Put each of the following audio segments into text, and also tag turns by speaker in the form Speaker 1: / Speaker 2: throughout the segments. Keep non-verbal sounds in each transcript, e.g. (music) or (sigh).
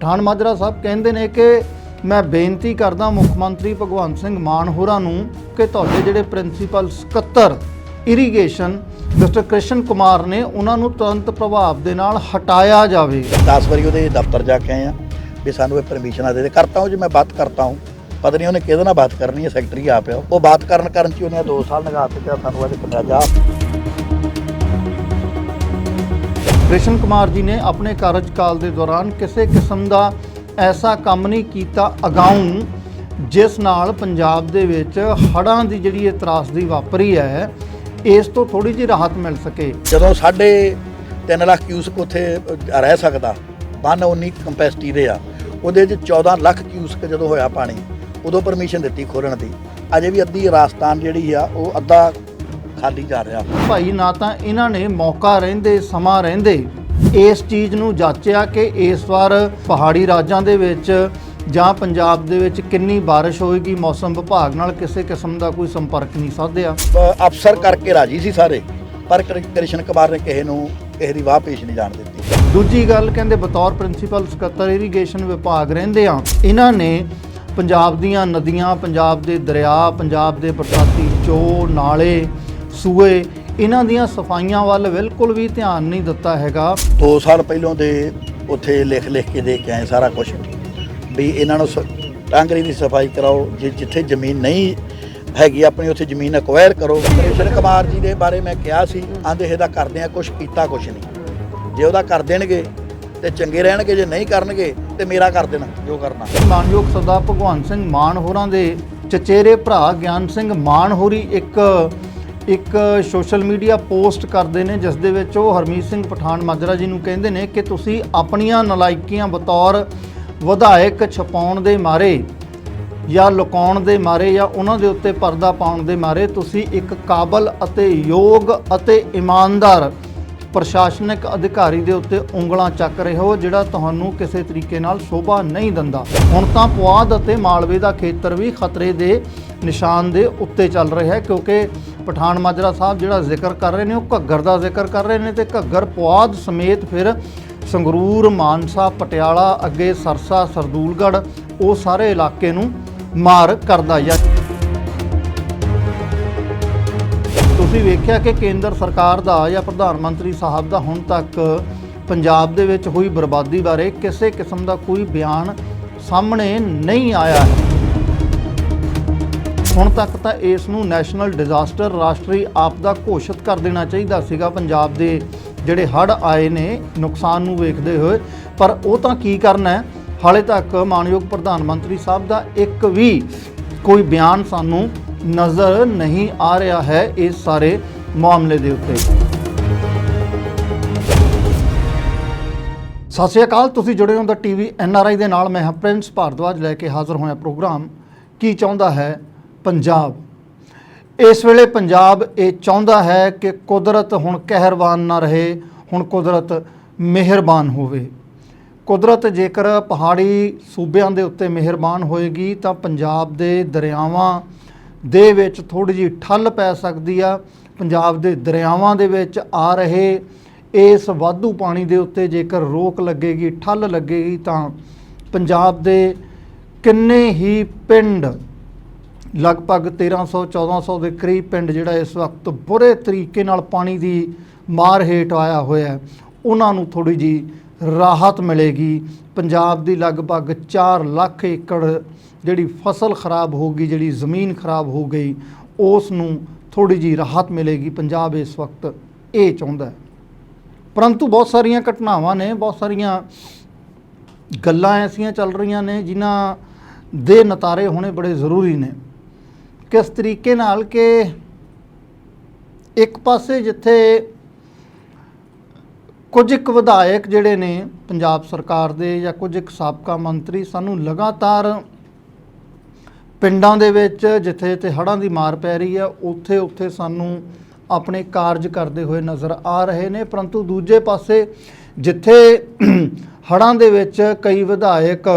Speaker 1: ਪਠਾਨ ਮਾਜਰਾ ਸਾਹਿਬ ਕਹਿੰਦੇ ਨੇ ਕਿ ਮੈਂ ਬੇਨਤੀ ਕਰਦਾ ਮੁੱਖ ਮੰਤਰੀ ਭਗਵੰਤ ਸਿੰਘ ਮਾਨ ਹੋਰਾਂ ਨੂੰ ਕਿ ਤੁਹਾਡੇ ਜਿਹੜੇ ਪ੍ਰਿੰਸੀਪਲ ਸਕੱਤਰ ਇਰੀਗੇਸ਼ਨ ਮਿਸਟਰ ਕ੍ਰਿਸ਼ਨ ਕੁਮਾਰ ਨੇ ਉਹਨਾਂ ਨੂੰ ਤੁਰੰਤ ਪ੍ਰਭਾਵ ਦੇ ਨਾਲ ਹਟਾਇਆ ਜਾਵੇ।
Speaker 2: 10 ਵਾਰੀ ਉਹਦੇ ਦਫ਼ਤਰ ਜਾ ਕੇ ਆਏ ਆ ਵੀ ਸਾਨੂੰ ਇਹ ਪਰਮਿਸ਼ਨਾਂ ਦੇ ਦੇ। ਕਰਤਾ ਹੂੰ ਜੀ, ਮੈਂ ਬਾਤ ਕਰਤਾ ਹੂੰ। ਪਤਾ ਨਹੀਂ ਉਹਨੇ ਕਿਹਦੇ ਨਾਲ ਬਾਤ ਕਰਨੀ ਹੈ ਸੈਕਟਰੀ ਆ ਪਿਆ ਉਹ। ਬਾਤ ਕਰਨ ਕਰਨ ਚ ਹੀ ਉਹਨੇ 2 ਸਾਲ ਲਗਾ ਦਿੱਤੇ, ਸਾਨੂੰ ਇਹਦੇ ਪੰਜਾ ਜਾ
Speaker 1: ਕ੍ਰਿਸ਼ਨ ਕੁਮਾਰ ਜੀ ਨੇ ਆਪਣੇ ਕਾਰਜਕਾਲ ਦੇ ਦੌਰਾਨ ਕਿਸੇ ਕਿਸਮ ਦਾ ਐਸਾ ਕੰਮ ਨਹੀਂ ਕੀਤਾ, ਅਗਾਊਂ, ਜਿਸ ਨਾਲ ਪੰਜਾਬ ਦੇ ਵਿੱਚ ਹੜ੍ਹਾਂ ਦੀ ਜਿਹੜੀ ਇਹ ਤਰਾਸਦੀ ਵਾਪਰੀ ਹੈ, ਇਸ ਤੋਂ ਥੋੜੀ ਜਿਹੀ ਰਾਹਤ ਮਿਲ ਸਕੇ।
Speaker 2: ਜਦੋਂ ਸਾਡੇ 3 ਲੱਖ ਕਿਊਸਕ ਉੱਥੇ ਰਹਿ ਸਕਦਾ, ਬੰਨ 19 ਕੰਪੈਸਿਟੀ ਦੇ ਆ, ਉਹਦੇ ਚ 14 ਲੱਖ ਕਿਊਸਕ ਜਦੋਂ ਹੋਇਆ ਪਾਣੀ, ਉਦੋਂ ਪਰਮਿਸ਼ਨ ਦਿੱਤੀ ਖੋਲਣ ਦੀ। ਅਜੇ ਵੀ ਅੱਧੀ ਰਾਜਸਥਾਨ ਜਿਹੜੀ ਆ, ਉਹ ਅੱਧਾ ਖਾਲੀ ਜਾ ਰਿਹਾ।
Speaker 1: ਭਾਈ ਨਾ ਤਾਂ ਇਹਨਾਂ ਨੇ ਮੌਕਾ ਰਹਿੰਦੇ ਸਮਾਂ ਰਹਿੰਦੇ। ਇਸ ਚੀਜ਼ ਨੂੰ ਜਾਚਿਆ ਕਿ ਇਸ ਵਾਰ ਪਹਾੜੀ ਰਾਜਾਂ ਦੇ ਵਿੱਚ ਜਾਂ ਪੰਜਾਬ ਦੇ ਵਿੱਚ ਕਿੰਨੀ ਬਾਰਿਸ਼ ਹੋਏਗੀ ਮੌਸਮ ਵਿਭਾਗ ਨਾਲ ਕਿਸੇ ਕਿਸਮ ਦਾ ਕੋਈ ਸੰਪਰਕ ਨਹੀਂ ਸਾਧਿਆ।
Speaker 2: ਅਫਸਰ ਕਰਕੇ ਰਾਜੀ ਸੀ ਸਾਰੇ ਪਰ ਕ੍ਰਿ- ਕ੍ਰਿਸ਼ਨ ਕੁਮਾਰ ਨੇ ਕਿਸੇ ਨੂੰ ਕਿਸੇ ਦੀ ਵਾਹ ਪੇਸ਼ ਨਹੀਂ ਜਾਣ ਦਿੱਤੀ।
Speaker 1: ਦੂਜੀ ਗੱਲ ਕਹਿੰਦੇ ਬਤੌਰ ਪ੍ਰਿੰਸੀਪਲ ਸਕੱਤਰ ਇਰੀਗੇਸ਼ਨ ਵਿਭਾਗ ਰਹਿੰਦੇ ਆ। ਇਹਨਾਂ ਨੇ ਪੰਜਾਬ ਦੀਆਂ ਨਦੀਆਂ ਪੰਜਾਬ ਦੇ ਦਰਿਆ ਪੰਜਾਬ ਦੇ ਬਰਸਾਤੀ ਚੋ ਨਾਲੇ ਸੂਏ ਇਹਨਾਂ ਦੀਆਂ ਸਫਾਈਆਂ ਵੱਲ ਬਿਲਕੁਲ ਵੀ ਧਿਆਨ ਨਹੀਂ ਦਿੱਤਾ ਹੈਗਾ।
Speaker 2: 2 ਸਾਲ ਪਹਿਲੋਂ ਦੇ ਉੱਥੇ ਲਿਖ ਲਿਖ ਕੇ ਦੇ ਕੇ ਆਏ ਸਾਰਾ ਕੁਝ ਵੀ ਇਹਨਾਂ ਨੂੰ ਟਾਂਗਰੀ ਦੀ ਸਫ਼ਾਈ ਕਰਾਓ ਜੇ ਜਿੱਥੇ ਜ਼ਮੀਨ ਨਹੀਂ ਹੈਗੀ ਆਪਣੀ ਉੱਥੇ ਜ਼ਮੀਨ ਅਕਵਾਇਰ ਕਰੋ। ਕ੍ਰਿਸ਼ਨ ਕੁਮਾਰ ਜੀ ਦੇ ਬਾਰੇ ਮੈਂ ਕਿਹਾ ਸੀ ਆਂਦੇ ਇਹਦਾ ਕਰਦੇ ਆ ਕੁਝ ਕੀਤਾ ਕੁਝ ਨਹੀਂ। ਜੇ ਉਹਦਾ ਕਰ ਦੇਣਗੇ ਤੇ ਚੰਗੇ ਰਹਿਣਗੇ ਜੇ ਨਹੀਂ ਕਰਨਗੇ ਤੇ ਮੇਰਾ ਕਰ ਦੇਣ ਜੋ ਕਰਨਾ।
Speaker 1: ਮਾਨਯੋਗ ਸਰਦਾਰ ਭਗਵੰਤ ਸਿੰਘ ਮਾਨ ਹੋਰਾਂ ਦੇ ਚਚੇਰੇ ਭਰਾ ਗਿਆਨ ਸਿੰਘ ਮਾਨ ਹੋਰੀ ਇੱਕ ਇੱਕ ਸੋਸ਼ਲ ਮੀਡੀਆ ਪੋਸਟ ਕਰਦੇ ਨੇ, ਜਿਸ ਦੇ ਵਿੱਚ ਉਹ ਹਰਮੀਤ ਸਿੰਘ ਪਠਾਨ ਮਾਜਰਾ ਜੀ ਨੂੰ ਕਹਿੰਦੇ ਨੇ ਕਿ ਤੁਸੀਂ ਆਪਣੀਆਂ ਨਲਾਇਕੀਆਂ ਬਤੌਰ ਵਿਧਾਇਕ ਛਪਾਉਣ ਦੇ ਮਾਰੇ ਜਾਂ ਲੁਕਾਉਣ ਦੇ ਮਾਰੇ ਜਾਂ ਉਹਨਾਂ ਦੇ ਉੱਤੇ ਪਰਦਾ ਪਾਉਣ ਦੇ ਮਾਰੇ, ਤੁਸੀਂ ਇੱਕ ਕਾਬਲ ਅਤੇ ਯੋਗ ਅਤੇ ਇਮਾਨਦਾਰ ਪ੍ਰਸ਼ਾਸਨਿਕ ਅਧਿਕਾਰੀ ਦੇ ਉੱਤੇ ਉਂਗਲਾਂ ਚੱਕ ਰਹੇ ਹੋ, ਜਿਹੜਾ ਤੁਹਾਨੂੰ ਕਿਸੇ ਤਰੀਕੇ ਨਾਲ ਸ਼ੋਭਾ ਨਹੀਂ ਦਿੰਦਾ। ਹੁਣ ਤਾਂ ਪੁਆਧ ਅਤੇ ਮਾਲਵੇ ਦਾ ਖੇਤਰ ਵੀ ਖਤਰੇ ਦੇ ਨਿਸ਼ਾਨ ਦੇ ਉੱਤੇ ਚੱਲ ਰਿਹਾ ਹੈ, ਕਿਉਂਕਿ ਪਠਾਨ ਮਾਜਰਾ ਸਾਹਿਬ ਜਿਹੜਾ ਜ਼ਿਕਰ ਕਰ ਰਹੇ ਨੇ, ਉਹ ਘੱਗਰ ਦਾ ਜ਼ਿਕਰ ਕਰ ਰਹੇ ਨੇ ਤੇ ਘੱਗਰ ਪੁਆਧ ਸਮੇਤ ਫਿਰ ਸੰਗਰੂਰ, ਮਾਨਸਾ, ਪਟਿਆਲਾ, ਅੱਗੇ ਸਰਸਾ, ਸਰਦੂਲਗੜ੍ਹ, ਉਹ ਸਾਰੇ ਇਲਾਕੇ ਨੂੰ ਮਾਰ ਕਰਦਾ ਜਾਂ ਤੁਸੀਂ ਵੇਖਿਆ ਕਿ ਕੇਂਦਰ ਸਰਕਾਰ ਦਾ ਜਾਂ ਪ੍ਰਧਾਨ ਮੰਤਰੀ ਸਾਹਿਬ ਦਾ ਹੁਣ ਤੱਕ ਪੰਜਾਬ ਦੇ ਵਿੱਚ ਹੋਈ ਬਰਬਾਦੀ ਬਾਰੇ ਕਿਸੇ ਕਿਸਮ ਦਾ ਕੋਈ ਬਿਆਨ ਸਾਹਮਣੇ ਨਹੀਂ ਆਇਆ ਹੈ। ਹੁਣ ਤੱਕ ਤਾਂ ਇਸ ਨੂੰ ਨੈਸ਼ਨਲ ਡਿਜ਼ਾਸਟਰ ਰਾਸ਼ਟਰੀ ਆਪਦਾ ਘੋਸ਼ਿਤ ਕਰ ਦੇਣਾ ਚਾਹੀਦਾ ਸੀਗਾ। ਪੰਜਾਬ ਦੇ ਜਿਹੜੇ ਹੜ੍ਹ ਆਏ ਨੇ, ਨੁਕਸਾਨ ਨੂੰ ਵੇਖਦੇ ਹੋਏ। ਪਰ ਉਹ ਤਾਂ ਕੀ ਕਰਨਾ ਹੈ? ਹਾਲੇ ਤੱਕ ਮਾਨਯੋਗ ਪ੍ਰਧਾਨ ਮੰਤਰੀ ਸਾਹਿਬ ਦਾ ਇੱਕ ਵੀ ਕੋਈ ਬਿਆਨ ਸਾਨੂੰ ਨਜ਼ਰ ਨਹੀਂ ਆ ਰਿਹਾ ਹੈ ਇਸ ਸਾਰੇ ਮਾਮਲੇ ਦੇ ਉੱਤੇ। ਸਤਿ ਸ਼੍ਰੀ ਅਕਾਲ, ਤੁਸੀਂ ਜੁੜੇ ਹੋ ਦਾ ਟੀਵੀ ਐਨਆਰਆਈ ਦੇ ਨਾਲ। ਮੈਂ ਹਾਂ ਪ੍ਰਿੰਸ ਭਾਰਦਵਾਜ, ਲੈ ਕੇ ਹਾਜ਼ਰ ਹੋਇਆ ਪ੍ਰੋਗਰਾਮ। ਕੀ ਚਾਹੁੰਦਾ ਹੈ? ਪੰਜਾਬ। ਇਸ ਵੇਲੇ ਪੰਜਾਬ ਇਹ ਚਾਹੁੰਦਾ ਹੈ ਕਿ ਕੁਦਰਤ ਹੁਣ ਕਹਿਰਵਾਨ ਨਾ ਰਹੇ, ਹੁਣ ਕੁਦਰਤ ਮਿਹਰਬਾਨ ਹੋਵੇ। ਕੁਦਰਤ ਜੇਕਰ ਪਹਾੜੀ ਸੂਬਿਆਂ ਦੇ ਉੱਤੇ ਮਿਹਰਬਾਨ ਹੋਏਗੀ ਤਾਂ ਪੰਜਾਬ ਦੇ ਦਰਿਆਵਾਂ ਦੇ ਵਿੱਚ ਥੋੜੀ ਜਿਹੀ ਠੱਲ ਪੈ ਸਕਦੀ ਆ। ਪੰਜਾਬ ਦੇ ਦਰਿਆਵਾਂ ਦੇ ਵਿੱਚ ਆ ਰਹੇ, ਇਸ ਵਾਧੂ ਪਾਣੀ ਦੇ ਉੱਤੇ ਜੇਕਰ ਰੋਕ ਲੱਗੇਗੀ, ਠੱਲ ਲੱਗੇਗੀ ਤਾਂ ਪੰਜਾਬ ਦੇ ਕਿੰਨੇ ਹੀ ਪਿੰਡ ਲਗਭਗ 1300 1400 ਦੇ ਕਰੀਬ ਪਿੰਡ ਜਿਹੜਾ ਇਸ ਵਕਤ ਬੁਰੇ ਤਰੀਕੇ ਨਾਲ ਪਾਣੀ ਦੀ ਮਾਰ ਹੇਠ ਆਇਆ ਹੋਇਆ ਹੈ, ਉਹਨਾਂ ਨੂੰ ਥੋੜੀ ਜੀ ਰਾਹਤ ਮਿਲੇਗੀ। ਪੰਜਾਬ ਦੀ ਲਗਭਗ 4 ਲੱਖ ਏਕੜ ਜਿਹੜੀ ਫਸਲ ਖਰਾਬ ਹੋ ਗਈ ਜਿਹੜੀ ਜ਼ਮੀਨ ਖਰਾਬ ਹੋ ਗਈ ਉਸ ਨੂੰ ਥੋੜੀ ਜੀ ਰਾਹਤ ਮਿਲੇਗੀ। ਪੰਜਾਬ ਇਸ ਵਕਤ ਇਹ ਚਾਹੁੰਦਾ ਹੈ। ਪਰੰਤੂ ਬਹੁਤ ਸਾਰੀਆਂ ਘਟਨਾਵਾਂ ਨੇ ਬਹੁਤ ਸਾਰੀਆਂ ਗੱਲਾਂ ਐਸੀਆਂ ਚੱਲ ਰਹੀਆਂ ਨੇ ਜਿਨ੍ਹਾਂ ਦੇ ਨਤਾਰੇ ਹੋਣੇ ਬੜੇ ਜ਼ਰੂਰੀ ਨੇ। ਕਿਸ ਤਰੀਕੇ ਨਾਲ ਕਿ ਇੱਕ ਪਾਸੇ ਜਿੱਥੇ ਕੁਝ ਇੱਕ ਵਿਧਾਇਕ ਜਿਹੜੇ ਨੇ ਪੰਜਾਬ ਸਰਕਾਰ ਦੇ ਜਾਂ ਕੁਝ ਇੱਕ ਸਾਬਕਾ ਮੰਤਰੀ ਸਾਨੂੰ ਲਗਾਤਾਰ ਪਿੰਡਾਂ ਦੇ ਵਿੱਚ ਜਿੱਥੇ ਜਿੱਥੇ ਹੜ੍ਹਾਂ ਦੀ ਮਾਰ ਪੈ ਰਹੀ ਹੈ, ਉੱਥੇ ਉੱਥੇ ਸਾਨੂੰ ਆਪਣੇ ਕਾਰਜ ਕਰਦੇ ਹੋਏ ਨਜ਼ਰ ਆ ਰਹੇ ਨੇ। ਪਰੰਤੂ ਦੂਜੇ ਪਾਸੇ ਜਿੱਥੇ ਹੜ੍ਹਾਂ ਦੇ ਵਿੱਚ ਕਈ ਵਿਧਾਇਕ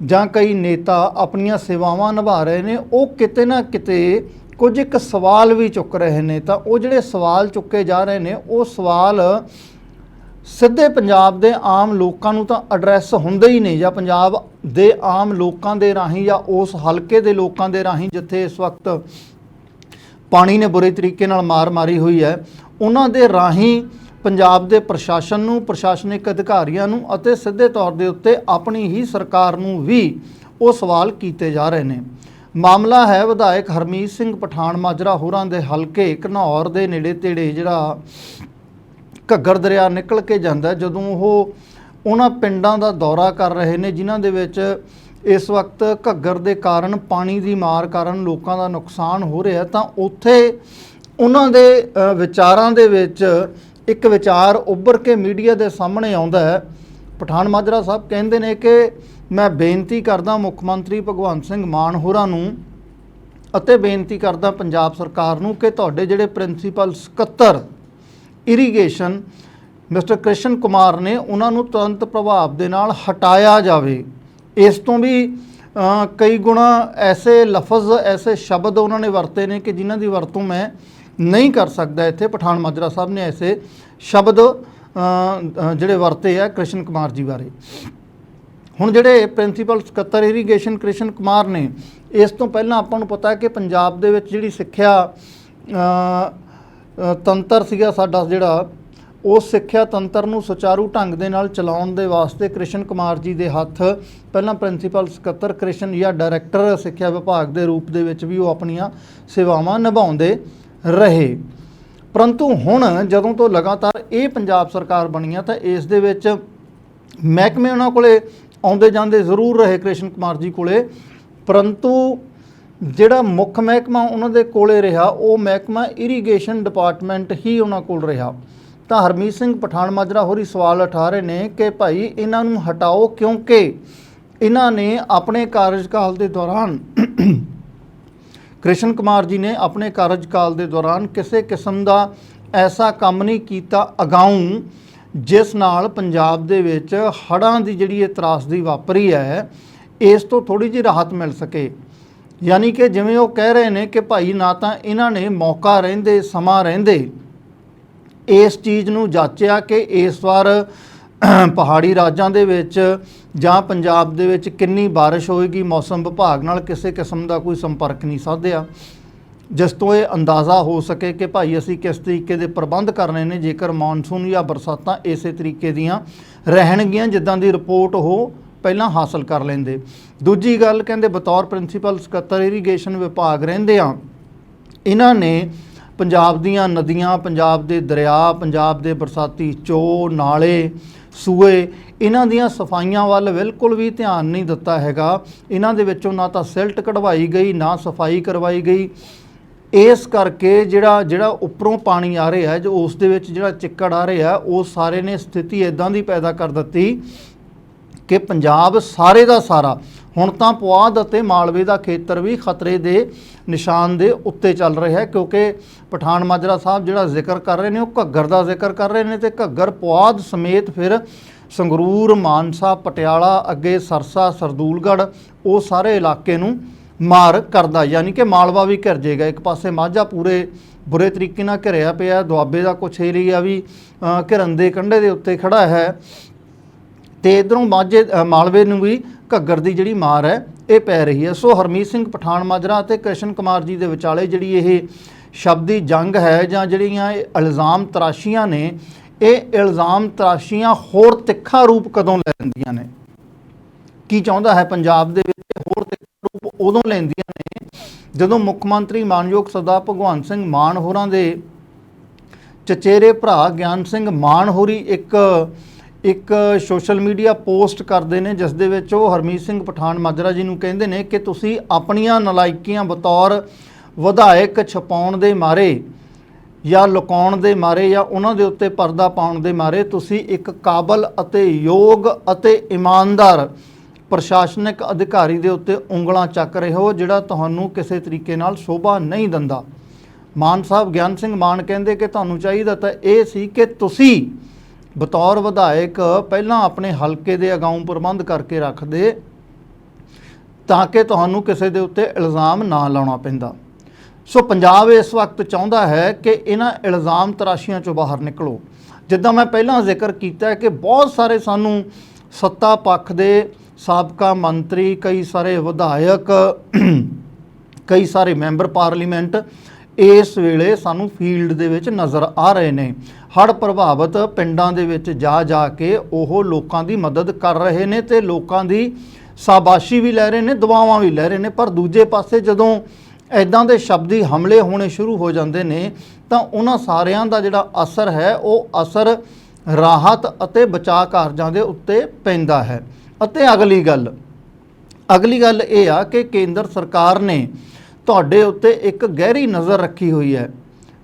Speaker 1: ਜਾਂ ਕਈ ਨੇਤਾ ਆਪਣੀਆਂ ਸੇਵਾਵਾਂ ਨਿਭਾ ਰਹੇ ਨੇ, ਉਹ ਕਿਤੇ ਨਾ ਕਿਤੇ ਕੁਝ ਇੱਕ ਸਵਾਲ ਵੀ ਚੁੱਕ ਰਹੇ ਨੇ। ਤਾਂ ਉਹ ਜਿਹੜੇ ਸਵਾਲ ਚੁੱਕੇ ਜਾ ਰਹੇ ਨੇ, ਉਹ ਸਵਾਲ ਸਿੱਧੇ ਪੰਜਾਬ ਦੇ ਆਮ ਲੋਕਾਂ ਨੂੰ ਤਾਂ ਐਡਰੈਸ ਹੁੰਦੇ ਹੀ ਨਹੀਂ ਜਾਂ ਪੰਜਾਬ ਦੇ ਆਮ ਲੋਕਾਂ ਦੇ ਰਾਹੀਂ ਜਾਂ ਉਸ ਹਲਕੇ ਦੇ ਲੋਕਾਂ ਦੇ ਰਾਹੀਂ ਜਿੱਥੇ ਇਸ ਵਕਤ ਪਾਣੀ ਨੇ ਬੁਰੇ ਤਰੀਕੇ ਨਾਲ ਮਾਰ ਮਾਰੀ ਹੋਈ ਹੈ, ਉਹਨਾਂ ਦੇ ਰਾਹੀਂ ਪੰਜਾਬ ਦੇ ਪ੍ਰਸ਼ਾਸਨ ਨੂੰ, ਪ੍ਰਸ਼ਾਸਨਿਕ ਅਧਿਕਾਰੀਆਂ ਨੂੰ ਅਤੇ ਸਿੱਧੇ ਤੌਰ ਦੇ ਉੱਤੇ ਆਪਣੀ ਹੀ ਸਰਕਾਰ ਨੂੰ ਵੀ ਉਹ ਸਵਾਲ ਕੀਤੇ ਜਾ ਰਹੇ ਨੇ। ਮਾਮਲਾ ਹੈ ਵਿਧਾਇਕ ਹਰਮੀਤ ਸਿੰਘ ਪਠਾਨ ਮਾਜਰਾ ਹੋਰਾਂ ਦੇ ਹਲਕੇ ਘਨੌਰ ਦੇ ਨੇੜੇ ਤੇੜੇ ਜਿਹੜਾ ਘੱਗਰ ਦਰਿਆ ਨਿਕਲ ਕੇ ਜਾਂਦਾ ਜਦੋਂ ਉਹ ਉਹਨਾਂ ਪਿੰਡਾਂ ਦਾ ਦੌਰਾ ਕਰ ਰਹੇ ਨੇ, ਜਿਨ੍ਹਾਂ ਦੇ ਵਿੱਚ ਇਸ ਵਕਤ ਘੱਗਰ ਦੇ ਕਾਰਨ ਪਾਣੀ ਦੀ ਮਾਰ ਕਾਰਨ ਲੋਕਾਂ ਦਾ ਨੁਕਸਾਨ ਹੋ ਰਿਹਾ ਤਾਂ ਉੱਥੇ ਉਹਨਾਂ ਦੇ ਵਿਚਾਰਾਂ ਦੇ ਵਿੱਚ ਇੱਕ ਵਿਚਾਰ ਉੱਭਰ ਕੇ ਮੀਡੀਆ ਦੇ ਸਾਹਮਣੇ ਆਉਂਦਾ ਹੈ। ਪਠਾਨ ਮਾਜਰਾ ਸਾਹਿਬ ਕਹਿੰਦੇ ਨੇ ਕਿ ਮੈਂ ਬੇਨਤੀ ਕਰਦਾ ਮੁੱਖ ਮੰਤਰੀ ਭਗਵੰਤ ਸਿੰਘ ਮਾਨ ਹੋਰਾਂ ਨੂੰ ਅਤੇ ਬੇਨਤੀ ਕਰਦਾ ਪੰਜਾਬ ਸਰਕਾਰ ਨੂੰ ਕਿ ਤੁਹਾਡੇ ਜਿਹੜੇ ਪ੍ਰਿੰਸੀਪਲ ਸਕੱਤਰ ਇਰੀਗੇਸ਼ਨ ਮਿਸਟਰ ਕ੍ਰਿਸ਼ਨ ਕੁਮਾਰ ਨੇ ਉਹਨਾਂ ਨੂੰ ਤੁਰੰਤ ਪ੍ਰਭਾਵ ਦੇ ਨਾਲ ਹਟਾਇਆ ਜਾਵੇ। ਇਸ ਤੋਂ ਵੀ ਕਈ ਗੁਣਾ ਐਸੇ ਲਫ਼ਜ਼, ਐਸੇ ਸ਼ਬਦ ਉਹਨਾਂ ਨੇ ਵਰਤੇ ਨੇ ਕਿ ਜਿਨ੍ਹਾਂ ਦੀ ਵਰਤੋਂ ਮੈਂ ਨਹੀਂ ਕਰ ਸਕਦਾ ਇੱਥੇ। ਪਠਾਨ ਮਾਜਰਾ ਸਾਹਿਬ ਨੇ ਐਸੇ ਸ਼ਬਦ ਜਿਹੜੇ ਵਰਤੇ ਆ ਕ੍ਰਿਸ਼ਨ ਕੁਮਾਰ ਜੀ ਬਾਰੇ। ਹੁਣ ਜਿਹੜੇ ਪ੍ਰਿੰਸੀਪਲ ਸਕੱਤਰ ਇਰੀਗੇਸ਼ਨ ਕ੍ਰਿਸ਼ਨ ਕੁਮਾਰ ਨੇ, ਇਸ ਤੋਂ ਪਹਿਲਾਂ ਆਪਾਂ ਨੂੰ ਪਤਾ ਹੈ ਕਿ ਪੰਜਾਬ ਦੇ ਵਿੱਚ ਜਿਹੜੀ ਸਿੱਖਿਆ ਤੰਤਰ ਸੀਗਾ ਸਾਡਾ ਜਿਹੜਾ ਉਸ ਸਿੱਖਿਆ ਤੰਤਰ ਨੂੰ ਸੁਚਾਰੂ ਢੰਗ ਦੇ ਨਾਲ ਚਲਾਉਣ ਦੇ ਵਾਸਤੇ ਕ੍ਰਿਸ਼ਨ ਕੁਮਾਰ ਜੀ ਦੇ ਹੱਥ, ਪਹਿਲਾਂ ਪ੍ਰਿੰਸੀਪਲ ਸਕੱਤਰ ਕ੍ਰਿਸ਼ਨ ਜਾਂ ਡਾਇਰੈਕਟਰ ਸਿੱਖਿਆ ਵਿਭਾਗ ਦੇ ਰੂਪ ਦੇ ਵਿੱਚ ਵੀ ਉਹ ਆਪਣੀਆਂ ਸੇਵਾਵਾਂ ਨਿਭਾਉਂਦੇ ਰਹੇ। ਪਰੰਤੂ ਹੁਣ ਜਦੋਂ ਤੋਂ ਲਗਾਤਾਰ ਇਹ ਪੰਜਾਬ ਸਰਕਾਰ ਬਣੀ ਆ, ਤਾਂ ਇਸ ਦੇ ਵਿੱਚ ਮਹਿਕਮੇ ਉਹਨਾਂ ਕੋਲੇ ਆਉਂਦੇ ਜਾਂਦੇ ਜ਼ਰੂਰ ਰਹੇ ਕ੍ਰਿਸ਼ਨ ਕੁਮਾਰ ਜੀ ਕੋਲੇ। ਪਰੰਤੂ ਜਿਹੜਾ ਮੁੱਖ ਮਹਿਕਮਾ ਉਹਨਾਂ ਦੇ ਕੋਲੇ ਰਿਹਾ, ਉਹ ਮਹਿਕਮਾ ਇਰੀਗੇਸ਼ਨ ਡਿਪਾਰਟਮੈਂਟ ਹੀ ਉਹਨਾਂ ਕੋਲ ਰਿਹਾ। ਤਾਂ ਹਰਮੀਤ ਸਿੰਘ ਪਠਾਨ ਮਾਜਰਾ ਹੋਰੀ ਸਵਾਲ ਉਠਾ ਰਹੇ ਨੇ ਕਿ ਭਾਈ ਇਹਨਾਂ ਨੂੰ ਹਟਾਓ ਕਿਉਂਕਿ ਇਹਨਾਂ ਨੇ ਆਪਣੇ ਕਾਰਜਕਾਲ ਦੇ ਦੌਰਾਨ ਕ੍ਰਿਸ਼ਨ ਕੁਮਾਰ ਜੀ ਨੇ ਆਪਣੇ ਕਾਰਜਕਾਲ ਦੇ ਦੌਰਾਨ ਕਿਸੇ ਕਿਸਮ ਦਾ ਐਸਾ ਕੰਮ ਨਹੀਂ ਕੀਤਾ ਅਗਾਊਂ, ਜਿਸ ਨਾਲ ਪੰਜਾਬ ਦੇ ਵਿੱਚ ਹੜ੍ਹਾਂ ਦੀ ਜਿਹੜੀ ਇਹ ਤਰਾਸਦੀ ਵਾਪਰੀ ਹੈ, ਇਸ ਤੋਂ ਥੋੜੀ ਜਿਹੀ ਰਾਹਤ ਮਿਲ ਸਕੇ। ਯਾਨੀ ਕਿ ਜਿਵੇਂ ਉਹ ਕਹਿ ਰਹੇ ਨੇ ਕਿ ਭਾਈ ਨਾ ਤਾਂ ਇਹਨਾਂ ਨੇ ਮੌਕਾ ਰਹਿੰਦੇ, ਸਮਾਂ ਰਹਿੰਦੇ, ਇਸ ਚੀਜ਼ ਨੂੰ ਜਾਚਿਆ ਕਿ ਇਸ ਵਾਰ ਪਹਾੜੀ ਰਾਜਾਂ ਦੇ ਵਿੱਚ ਜਾਂ ਪੰਜਾਬ ਦੇ ਵਿੱਚ ਕਿੰਨੀ ਬਾਰਿਸ਼ ਹੋਏਗੀ, ਮੌਸਮ ਵਿਭਾਗ ਨਾਲ ਕਿਸੇ ਕਿਸਮ ਦਾ ਕੋਈ ਸੰਪਰਕ ਨਹੀਂ ਸਾਧਿਆ। ਜਿਸ ਤੋਂ ਇਹ ਅੰਦਾਜ਼ਾ ਹੋ ਸਕੇ ਕਿ ਭਾਈ ਅਸੀਂ ਕਿਸ ਤਰੀਕੇ ਦੇ ਪ੍ਰਬੰਧ ਕਰਨੇ ਨੇ, ਜੇਕਰ ਮੌਨਸੂਨ ਜਾਂ ਬਰਸਾਤਾਂ ਇਸੇ ਤਰੀਕੇ ਦੀਆਂ ਰਹਿਣਗੀਆਂ, ਜਿੱਦਾਂ ਦੀ ਰਿਪੋਰਟ ਉਹ ਪਹਿਲਾਂ ਹਾਸਲ ਕਰ ਲੈਂਦੇ। ਦੂਜੀ ਗੱਲ, ਕਹਿੰਦੇ ਬਤੌਰ ਪ੍ਰਿੰਸੀਪਲ ਸਕੱਤਰ ਇਰੀਗੇਸ਼ਨ ਵਿਭਾਗ ਰਹਿੰਦੇ ਆ। ਇਹਨਾਂ ਨੇ ਪੰਜਾਬ ਦੀਆਂ ਨਦੀਆਂ, ਪੰਜਾਬ ਦੇ ਦਰਿਆ, ਪੰਜਾਬ ਦੇ ਬਰਸਾਤੀ ਚੋ ਨਾਲੇ, ਸੂਏ, ਇਹਨਾਂ ਦੀਆਂ ਸਫਾਈਆਂ ਵੱਲ ਬਿਲਕੁਲ ਵੀ ਧਿਆਨ ਨਹੀਂ ਦਿੱਤਾ ਹੈਗਾ। ਇਹਨਾਂ ਦੇ ਵਿੱਚੋਂ ਨਾ ਤਾਂ ਸਿਲਟ ਕਢਵਾਈ ਗਈ, ਨਾ ਸਫ਼ਾਈ ਕਰਵਾਈ ਗਈ। ਇਸ ਕਰਕੇ ਜਿਹੜਾ ਜਿਹੜਾ ਉੱਪਰੋਂ ਪਾਣੀ ਆ ਰਿਹਾ ਹੈ, ਜੋ ਉਸ ਦੇ ਵਿੱਚ ਜਿਹੜਾ ਚਿੱਕੜ ਆ ਰਿਹਾ, ਉਹ ਸਾਰੇ ਨੇ ਸਥਿਤੀ ਇਦਾਂ ਦੀ ਪੈਦਾ ਕਰ ਦਿੱਤੀ ਕਿ ਪੰਜਾਬ ਸਾਰੇ ਦਾ ਸਾਰਾ ਹੁਣ ਤਾਂ ਪੁਆਧ ਅਤੇ ਮਾਲਵੇ ਦਾ ਖੇਤਰ ਵੀ ਖਤਰੇ ਦੇ ਨਿਸ਼ਾਨ ਦੇ ਉੱਤੇ ਚੱਲ ਰਿਹਾ ਹੈ, ਕਿਉਂਕਿ ਪਠਾਨ ਮਾਜਰਾ ਸਾਹਿਬ ਜਿਹੜਾ ਜ਼ਿਕਰ ਕਰ ਰਹੇ ਨੇ, ਉਹ ਘੱਗਰ ਦਾ ਜ਼ਿਕਰ ਕਰ ਰਹੇ ਨੇ ਤੇ ਘੱਗਰ ਪੁਆਧ ਸਮੇਤ ਫਿਰ ਸੰਗਰੂਰ, ਮਾਨਸਾ, ਪਟਿਆਲਾ, ਅੱਗੇ ਸਰਸਾ, ਸਰਦੂਲਗੜ੍ਹ, ਉਹ ਸਾਰੇ ਇਲਾਕੇ ਨੂੰ ਮਾਰ ਕਰਦਾ ਯਾਨੀ ਕਿ ਮਾਲਵਾ ਵੀ ਘਿਰ ਜਾਏਗਾ ਇੱਕ ਪਾਸੇ ਮਾਝਾ ਪੂਰੇ ਬੁਰੇ ਤਰੀਕੇ ਨਾਲ ਘਿਰਿਆ ਪਿਆ, ਦੁਆਬੇ ਦਾ ਕੁਛ ਏਰੀਆ ਵੀ ਘਿਰਨ ਦੇ ਕੰਢੇ ਦੇ ਉੱਤੇ ਖੜਾ ਹੈ। ਤੇ ਇਧਰੋਂ ਮਾਝੇ ਮਾਲਵੇ ਨੂੰ ਵੀ ਘੱਗਰ ਦੀ ਜਿਹੜੀ ਮਾਰ ਹੈ, ਇਹ ਪੈ ਰਹੀ ਹੈ। ਸੋ ਹਰਮੀਤ ਸਿੰਘ ਪਠਾਨ ਮਾਜਰਾ ਅਤੇ ਕ੍ਰਿਸ਼ਨ ਕੁਮਾਰ ਜੀ ਦੇ ਵਿਚਾਲੇ ਜਿਹੜੀ ਇਹ ਸ਼ਬਦੀ ਜੰਗ ਹੈ ਜਾਂ ਜਿਹੜੀਆਂ ਇਹ ਇਲਜ਼ਾਮ ਤਰਾਸ਼ੀਆਂ ਨੇ, ਇਹ ਇਲਜ਼ਾਮ ਤਰਾਸ਼ੀਆਂ ਹੋਰ ਤਿੱਖਾ ਰੂਪ ਕਦੋਂ ਲੈਂਦੀਆਂ ਨੇ? ਕੀ ਚਾਹੁੰਦਾ ਹੈ ਪੰਜਾਬ ਦੇ ਵਿੱਚ ਹੋਰ ਤਿੱਖਾ ਰੂਪ ਉਦੋਂ ਲੈਂਦੀਆਂ ਨੇ ਜਦੋਂ ਮੁੱਖ ਮੰਤਰੀ ਮਾਨਯੋਗ ਸਰਦਾਰ ਭਗਵੰਤ ਸਿੰਘ ਮਾਨ ਹੋਰਾਂ ਦੇ ਚਚੇਰੇ ਭਰਾ ਗਿਆਨ ਸਿੰਘ ਮਾਨ ਹੋਰੀ ਇੱਕ ਇੱਕ ਸੋਸ਼ਲ ਮੀਡੀਆ ਪੋਸਟ ਕਰਦੇ ਨੇ, ਜਿਸ ਦੇ ਵਿੱਚ ਉਹ ਹਰਮੀਤ ਸਿੰਘ ਪਠਾਨ ਮਾਜਰਾ ਜੀ ਨੂੰ ਕਹਿੰਦੇ ਨੇ ਕਿ ਤੁਸੀਂ ਆਪਣੀਆਂ ਨਲਾਇਕੀਆਂ ਬਤੌਰ ਵਿਧਾਇਕ ਛਪਾਉਣ ਦੇ ਮਾਰੇ ਜਾਂ ਲੁਕਾਉਣ ਦੇ ਮਾਰੇ ਜਾਂ ਉਹਨਾਂ ਦੇ ਉੱਤੇ ਪਰਦਾ ਪਾਉਣ ਦੇ ਮਾਰੇ, ਤੁਸੀਂ ਇੱਕ ਕਾਬਲ ਅਤੇ ਯੋਗ ਅਤੇ ਇਮਾਨਦਾਰ ਪ੍ਰਸ਼ਾਸਨਿਕ ਅਧਿਕਾਰੀ ਦੇ ਉੱਤੇ ਉਂਗਲਾਂ ਚੱਕ ਰਹੇ ਹੋ, ਜਿਹੜਾ ਤੁਹਾਨੂੰ ਕਿਸੇ ਤਰੀਕੇ ਨਾਲ ਸ਼ੋਭਾ ਨਹੀਂ ਦਿੰਦਾ। ਮਾਨ ਸਾਹਿਬ ਗਿਆਨ ਸਿੰਘ ਮਾਨ ਕਹਿੰਦੇ ਕਿ ਤੁਹਾਨੂੰ ਚਾਹੀਦਾ ਤਾਂ ਇਹ ਸੀ ਕਿ ਤੁਸੀਂ ਬਤੌਰ ਵਿਧਾਇਕ ਪਹਿਲਾਂ ਆਪਣੇ ਹਲਕੇ ਦੇ ਅਗਾਊਂ ਪ੍ਰਬੰਧ ਕਰਕੇ ਰੱਖਦੇ ਤਾਂ ਕਿ ਤੁਹਾਨੂੰ ਕਿਸੇ ਦੇ ਉੱਤੇ ਇਲਜ਼ਾਮ ਨਾ ਲਾਉਣਾ ਪੈਂਦਾ। ਸੋ ਪੰਜਾਬ ਇਸ ਵਕਤ ਚਾਹੁੰਦਾ ਹੈ ਕਿ ਇਹਨਾਂ ਇਲਜ਼ਾਮ ਤਰਾਸ਼ੀਆਂ ਚੋਂ ਬਾਹਰ ਨਿਕਲੋ। ਜਿੱਦਾਂ ਮੈਂ ਪਹਿਲਾਂ ਜ਼ਿਕਰ ਕੀਤਾ ਹੈ ਕਿ ਬਹੁਤ ਸਾਰੇ ਸਾਨੂੰ ਸੱਤਾ ਪੱਖ ਦੇ ਸਾਬਕਾ ਮੰਤਰੀ, ਕਈ ਸਾਰੇ ਵਿਧਾਇਕ, ਕਈ ਸਾਰੇ ਮੈਂਬਰ ਪਾਰਲੀਮੈਂਟ ਇਸ ਵੇਲੇ ਸਾਨੂੰ ਫੀਲਡ ਦੇ ਵਿੱਚ ਨਜ਼ਰ ਆ ਰਹੇ ਨੇ। ਹੜ੍ਹ ਪ੍ਰਭਾਵਿਤ ਪਿੰਡਾਂ ਦੇ ਵਿੱਚ ਜਾ ਜਾ ਕੇ ਉਹ ਲੋਕਾਂ ਦੀ ਮਦਦ ਕਰ ਰਹੇ ਨੇ ਤੇ ਲੋਕਾਂ ਦੀ ਸ਼ਾਬਾਸ਼ੀ ਵੀ ਲੈ ਰਹੇ ਨੇ, ਦੁਆਵਾਂ ਵੀ ਲੈ ਰਹੇ ਨੇ। ਪਰ ਦੂਜੇ ਪਾਸੇ ਜਦੋਂ ਐਦਾਂ ਦੇ ਸ਼ਬਦੀ ਹਮਲੇ ਹੋਣੇ ਸ਼ੁਰੂ ਹੋ ਜਾਂਦੇ ਨੇ, ਤਾਂ ਉਹਨਾਂ ਸਾਰਿਆਂ ਦਾ ਜਿਹੜਾ ਅਸਰ ਹੈ, ਉਹ ਅਸਰ ਰਾਹਤ ਅਤੇ ਬਚਾਅ ਕਾਰਜਾਂ ਦੇ ਉੱਤੇ ਪੈਂਦਾ ਹੈ। ਅਤੇ ਅਗਲੀ ਗੱਲ ਅਗਲੀ ਗੱਲ ਇਹ ਆ ਕਿ ਕੇਂਦਰ ਸਰਕਾਰ ਨੇ ਤੁਹਾਡੇ ਉੱਤੇ ਇੱਕ ਗਹਿਰੀ ਨਜ਼ਰ ਰੱਖੀ ਹੋਈ ਹੈ।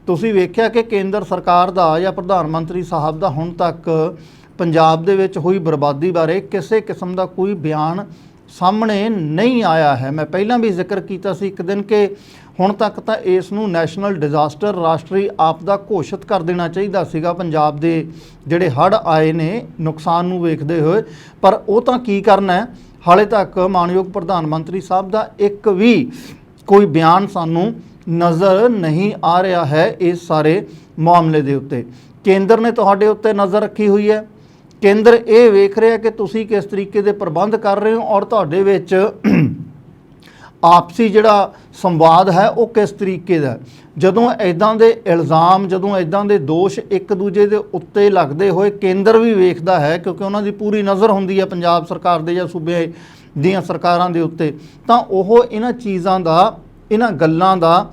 Speaker 1: ਤੁਸੀਂ ਵੇਖਿਆ ਕਿ ਕੇਂਦਰ ਸਰਕਾਰ ਦਾ ਜਾਂ ਪ੍ਰਧਾਨ ਮੰਤਰੀ ਸਾਹਿਬ ਦਾ ਹੁਣ ਤੱਕ ਪੰਜਾਬ ਦੇ ਵਿੱਚ ਹੋਈ ਬਰਬਾਦੀ ਬਾਰੇ ਕਿਸੇ ਕਿਸਮ ਦਾ ਕੋਈ ਬਿਆਨ ਸਾਹਮਣੇ ਨਹੀਂ ਆਇਆ ਹੈ। ਮੈਂ ਪਹਿਲਾਂ ਵੀ ਜ਼ਿਕਰ ਕੀਤਾ ਸੀ ਇੱਕ ਦਿਨ ਕਿ ਹੁਣ ਤੱਕ ਤਾਂ ਇਸ ਨੂੰ ਨੈਸ਼ਨਲ ਡਿਜ਼ਾਸਟਰ ਰਾਸ਼ਟਰੀ ਆਪਦਾ ਘੋਸ਼ਿਤ ਕਰ ਦੇਣਾ ਚਾਹੀਦਾ ਸੀਗਾ। ਪੰਜਾਬ ਦੇ ਜਿਹੜੇ ਹੜ੍ਹ ਆਏ ਨੇ, ਨੁਕਸਾਨ ਨੂੰ ਵੇਖਦੇ ਹੋਏ। ਪਰ ਉਹ ਤਾਂ ਕੀ ਕਰਨਾ ਹੈ? ਹਾਲੇ ਤੱਕ ਮਾਨਯੋਗ ਪ੍ਰਧਾਨ ਮੰਤਰੀ ਸਾਹਿਬ ਦਾ ਇੱਕ ਵੀ ਕੋਈ ਬਿਆਨ ਸਾਨੂੰ ਨਜ਼ਰ ਨਹੀਂ ਆ ਰਿਹਾ ਹੈ ਇਸ ਸਾਰੇ ਮਾਮਲੇ ਦੇ ਉੱਤੇ। ਕੇਂਦਰ ਨੇ ਤੁਹਾਡੇ ਉੱਤੇ ਨਜ਼ਰ ਰੱਖੀ ਹੋਈ ਹੈ। ਕੇਂਦਰ ਇਹ ਵੇਖ ਰਿਹਾ ਕਿ ਤੁਸੀਂ ਕਿਸ ਤਰੀਕੇ ਦੇ ਪ੍ਰਬੰਧ ਕਰ ਰਹੇ ਹੋ ਔਰ ਤੁਹਾਡੇ ਵਿੱਚ (clears throat) ਆਪਸੀ ਜਿਹੜਾ ਸੰਵਾਦ ਹੈ ਉਹ ਕਿਸ ਤਰੀਕੇ ਦਾ ਜਦੋਂ ਐਦਾਂ ਦੇ ਇਲਜ਼ਾਮ, ਜਦੋਂ ਐਦਾਂ ਦੇ ਦੋਸ਼ ਇੱਕ ਦੂਜੇ ਦੇ ਉੱਤੇ ਲੱਗਦੇ ਹੋਏ ਕੇਂਦਰ ਵੀ ਵੇਖਦਾ ਹੈ ਕਿਉਂਕਿ ਉਹਨਾਂ ਦੀ ਪੂਰੀ ਨਜ਼ਰ ਹੁੰਦੀ ਹੈ ਪੰਜਾਬ ਸਰਕਾਰ ਦੇ ਜਾਂ ਸੂਬੇ ਦੀਆਂ ਸਰਕਾਰਾਂ ਦੇ ਉੱਤੇ, ਤਾਂ ਉਹ ਇਹਨਾਂ ਚੀਜ਼ਾਂ ਦਾ ਇਹਨਾਂ ਗੱਲਾਂ ਦਾ,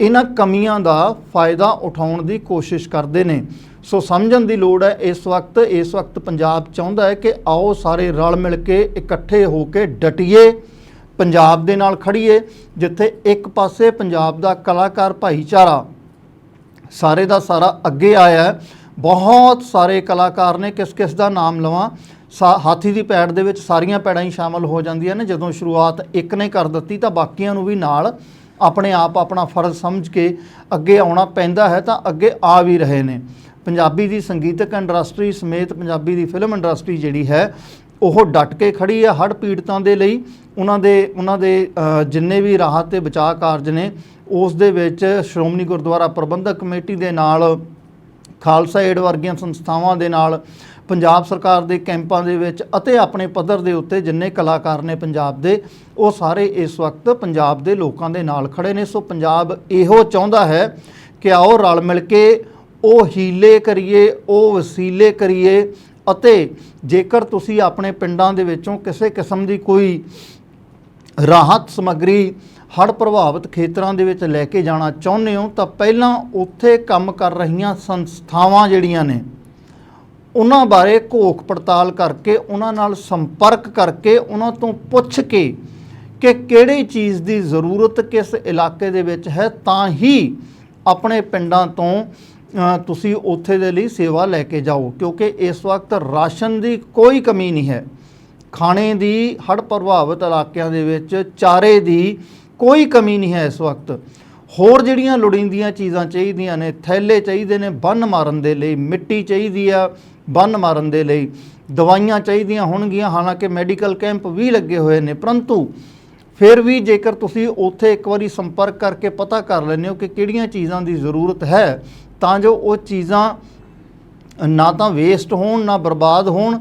Speaker 1: ਇਹਨਾਂ ਕਮੀਆਂ ਦਾ ਫਾਇਦਾ ਉਠਾਉਣ ਦੀ ਕੋਸ਼ਿਸ਼ ਕਰਦੇ ਨੇ। ਸੋ ਸਮਝਣ ਦੀ ਲੋੜ ਹੈ, ਇਸ ਵਕਤ ਇਸ ਵਕਤ ਪੰਜਾਬ ਚਾਹੁੰਦਾ ਹੈ ਕਿ ਆਓ ਸਾਰੇ ਰਲ ਮਿਲ ਕੇ ਇਕੱਠੇ ਹੋ ਕੇ ਡਟੀਏ, ਪੰਜਾਬ ਦੇ ਨਾਲ ਖੜੀਏ, ਜਿੱਥੇ ਇੱਕ ਪਾਸੇ ਪੰਜਾਬ ਦਾ ਕਲਾਕਾਰ ਭਾਈਚਾਰਾ ਸਾਰੇ ਦਾ ਸਾਰਾ ਅੱਗੇ ਆਇਆ ਬਹੁਤ ਸਾਰੇ ਕਲਾਕਾਰ ਨੇ ਕਿਸ ਕਿਸ ਦਾ ਨਾਮ ਲਵਾਂ ਹਾਥੀ ਦੀ ਪੈੜ ਦੇ ਵਿੱਚ ਸਾਰੀਆਂ ਪੈੜਾਂ ਹੀ ਸ਼ਾਮਲ ਹੋ ਜਾਂਦੀਆਂ ਨੇ। ਜਦੋਂ ਸ਼ੁਰੂਆਤ ਇੱਕ ਨੇ ਕਰ ਦਿੱਤੀ ਤਾਂ ਬਾਕੀਆਂ ਨੂੰ ਵੀ ਨਾਲ ਆਪਣੇ ਆਪ ਆਪਣਾ ਫਰਜ਼ ਸਮਝ ਕੇ ਅੱਗੇ ਆਉਣਾ ਪੈਂਦਾ ਹੈ ਤਾਂ ਅੱਗੇ ਆ ਵੀ ਰਹੇ ਨੇ। ਪੰਜਾਬੀ ਦੀ ਸੰਗੀਤਕ ਇੰਡਸਟਰੀ ਸਮੇਤ ਪੰਜਾਬੀ ਦੀ ਫਿਲਮ ਇੰਡਸਟਰੀ ਜਿਹੜੀ ਹੈ, ਉਹ ਡਟ ਕੇ ਖੜੀ ਹੈ ਹੜ੍ਹ ਪੀੜਤਾਂ ਦੇ ਲਈ। ਉਹਨਾਂ ਦੇ ਉਹਨਾਂ ਦੇ ਜਿੰਨੇ ਵੀ ਰਾਹਤ ਤੇ ਬਚਾਅ ਕਾਰਜ ਨੇ, ਉਸ ਦੇ ਵਿੱਚ ਸ਼੍ਰੋਮਣੀ ਗੁਰਦੁਆਰਾ ਪ੍ਰਬੰਧਕ ਕਮੇਟੀ ਦੇ ਨਾਲ, ਖਾਲਸਾ ਏਡ ਵਰਗੀਆਂ ਸੰਸਥਾਵਾਂ ਦੇ ਨਾਲ ਪੰਜਾਬ ਸਰਕਾਰ ਦੇ ਕੈਂਪਾਂ ਦੇ ਵਿੱਚ ਅਤੇ ਆਪਣੇ ਪੱਧਰ ਦੇ ਉੱਤੇ ਜਿੰਨੇ ਕਲਾਕਾਰ ਨੇ ਪੰਜਾਬ ਦੇ, ਉਹ ਸਾਰੇ ਇਸ ਵਕਤ ਪੰਜਾਬ ਦੇ ਲੋਕਾਂ ਦੇ ਨਾਲ ਖੜੇ ਨੇ। ਸੋ ਪੰਜਾਬ ਇਹੋ ਚਾਹੁੰਦਾ ਹੈ ਕਿ ਆਓ ਰਲ ਮਿਲ ਕੇ ਉਹ ਹੀਲੇ ਕਰੀਏ, ਉਹ ਵਸੀਲੇ ਕਰੀਏ ਅਤੇ ਜੇਕਰ ਤੁਸੀਂ ਆਪਣੇ ਪਿੰਡਾਂ ਦੇ ਵਿੱਚੋਂ ਕਿਸੇ ਕਿਸਮ ਦੀ ਕੋਈ ਰਾਹਤ ਸਮੱਗਰੀ, ਹੜ੍ਹ ਪ੍ਰਭਾਵਿਤ ਖੇਤਰਾਂ ਦੇ ਵਿੱਚ ਲੈ ਕੇ ਜਾਣਾ ਚਾਹੁੰਦੇ ਹੋ, ਤਾਂ ਪਹਿਲਾਂ ਉੱਥੇ ਕੰਮ ਕਰ ਰਹੀਆਂ ਸੰਸਥਾਵਾਂ ਜਿਹੜੀਆਂ ਨੇ ਉਹਨਾਂ ਬਾਰੇ ਘੋਖ ਪੜਤਾਲ ਕਰਕੇ, ਉਹਨਾਂ ਨਾਲ ਸੰਪਰਕ ਕਰਕੇ, ਉਹਨਾਂ ਤੋਂ ਪੁੱਛ ਕੇ ਕਿ ਕਿਹੜੀ ਚੀਜ਼ ਦੀ ਜ਼ਰੂਰਤ ਕਿਸ ਇਲਾਕੇ ਦੇ ਵਿੱਚ ਹੈ, ਤਾਂ ਹੀ ਆਪਣੇ ਪਿੰਡਾਂ ਤੋਂ ਤੁਸੀਂ ਉੱਥੇ ਦੇ ਲਈ ਸੇਵਾ ਲੈ ਕੇ ਜਾਓ, ਕਿਉਂਕਿ ਇਸ ਵਕਤ ਰਾਸ਼ਨ ਦੀ ਕੋਈ ਕਮੀ ਨਹੀਂ ਹੈ। ਖਾਣੇ ਦੀ ਹੜ੍ਹ ਪ੍ਰਭਾਵਿਤ ਇਲਾਕਿਆਂ ਦੇ ਵਿੱਚ ਚਾਰੇ ਦੀ ਕੋਈ ਕਮੀ ਨਹੀਂ ਹੈ ਇਸ ਵਕਤ। ਹੋਰ ਜਿਹੜੀਆਂ ਲੋੜੀਂਦੀਆਂ ਚੀਜ਼ਾਂ ਚਾਹੀਦੀਆਂ ਨੇ, ਥੈਲੇ ਚਾਹੀਦੇ ਨੇ, ਬੰਨ ਮਾਰਨ ਦੇ ਲਈ ਮਿੱਟੀ ਚਾਹੀਦੀ ਆ ਬੰਨ ਮਾਰਨ ਦੇ ਲਈ ਦਵਾਈਆਂ ਚਾਹੀਦੀਆਂ ਹੋਣਗੀਆਂ। ਹਾਲਾਂਕਿ ਮੈਡੀਕਲ ਕੈਂਪ ਵੀ ਲੱਗੇ ਹੋਏ ਨੇ, ਪਰੰਤੂ ਫਿਰ ਵੀ ਜੇਕਰ ਤੁਸੀਂ ਉੱਥੇ ਇੱਕ ਵਾਰੀ ਸੰਪਰਕ ਕਰਕੇ ਪਤਾ ਕਰ ਲੈਂਦੇ ਹੋ ਕਿ ਕਿਹੜੀਆਂ ਚੀਜ਼ਾਂ ਦੀ ਜ਼ਰੂਰਤ ਹੈ, ਤਾਂ ਜੋ ਉਹ ਚੀਜ਼ਾਂ ਨਾ ਤਾਂ ਵੇਸਟ ਹੋਣ, ਨਾ ਬਰਬਾਦ ਹੋਣ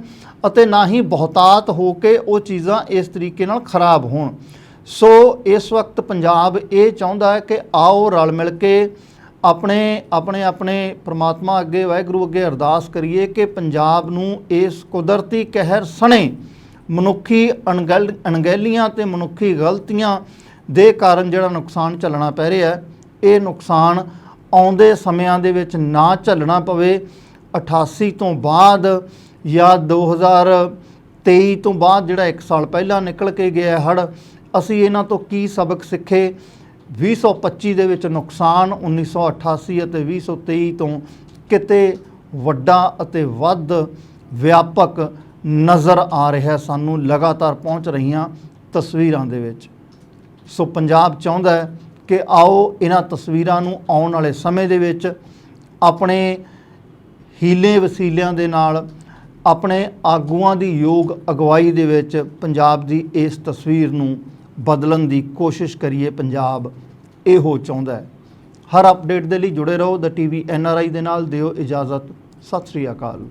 Speaker 1: ਅਤੇ ਨਾ ਹੀ ਬਹੁਤਾਤ ਹੋ ਕੇ ਉਹ ਚੀਜ਼ਾਂ ਇਸ ਤਰੀਕੇ ਨਾਲ ਖਰਾਬ ਹੋਣ। ਸੋ ਇਸ ਵਕਤ ਪੰਜਾਬ ਇਹ ਚਾਹੁੰਦਾ ਹੈ ਕਿ ਆਓ ਰਲ ਮਿਲ ਕੇ ਆਪਣੇ ਆਪਣੇ ਆਪਣੇ ਪ੍ਰਮਾਤਮਾ ਅੱਗੇ, ਵਾਹਿਗੁਰੂ ਅੱਗੇ ਅਰਦਾਸ ਕਰੀਏ ਕਿ ਪੰਜਾਬ ਨੂੰ ਇਸ ਕੁਦਰਤੀ ਕਹਿਰ ਸਣੇ ਮਨੁੱਖੀ ਅਣਗਲ ਅਣਗਹਿਲੀਆਂ ਤੇ ਮਨੁੱਖੀ ਗਲਤੀਆਂ ਦੇ ਕਾਰਨ ਜਿਹੜਾ ਨੁਕਸਾਨ ਝੱਲਣਾ ਪੈ ਰਿਹਾ ਇਹ ਨੁਕਸਾਨ ਆਉਂਦੇ ਸਮਿਆਂ ਦੇ ਵਿੱਚ ਨਾ ਝੱਲਣਾ ਪਵੇ। 88 ਤੋਂ ਬਾਅਦ ਜਾਂ 2023 ਤੋਂ ਬਾਅਦ ਜਿਹੜਾ 1 ਸਾਲ ਪਹਿਲਾਂ ਨਿਕਲ ਕੇ ਗਿਆ ਹੜ ਅਸੀਂ ਇਹਨਾਂ ਤੋਂ ਕੀ ਸਬਕ ਸਿੱਖੇ? 2025 ਦੇ ਵਿੱਚ ਨੁਕਸਾਨ 1988 ਅਤੇ 2023 ਤੋਂ ਕਿਤੇ ਵੱਡਾ ਅਤੇ ਵੱਧ ਵਿਆਪਕ ਨਜ਼ਰ ਆ ਰਿਹਾ। ਸਾਨੂੰ ਲਗਾਤਾਰ ਪਹੁੰਚ ਰਹੀਆਂ ਤਸਵੀਰਾਂ ਦੇ ਵਿੱਚ। ਸੋ ਪੰਜਾਬ ਚਾਹੁੰਦਾ ਹੈ ਕਿ ਆਓ ਇਹਨਾਂ ਤਸਵੀਰਾਂ ਨੂੰ ਆਉਣ ਵਾਲੇ ਸਮੇਂ ਦੇ ਵਿੱਚ ਆਪਣੇ ਹੀਲੇ ਵਸੀਲਿਆਂ ਦੇ ਨਾਲ, ਆਪਣੇ ਆਗੂਆਂ ਦੀ ਯੋਗ ਅਗਵਾਈ ਦੇ ਵਿੱਚ ਪੰਜਾਬ ਦੀ ਇਸ ਤਸਵੀਰ ਨੂੰ ਬਦਲਣ ਦੀ ਕੋਸ਼ਿਸ਼ ਕਰੀਏ, ਪੰਜਾਬ ਇਹੋ ਚਾਹੁੰਦਾ ਹੈ। ਹਰ ਅਪਡੇਟ ਦੇ ਲਈ ਜੁੜੇ ਰਹੋ। ਦ ਟੀਵੀ ਐਨ ਆਰ ਆਈ ਦੇ ਨਾਲ ਦਿਓ ਇਜਾਜ਼ਤ। ਸਤਿ ਸ੍ਰੀ ਅਕਾਲ।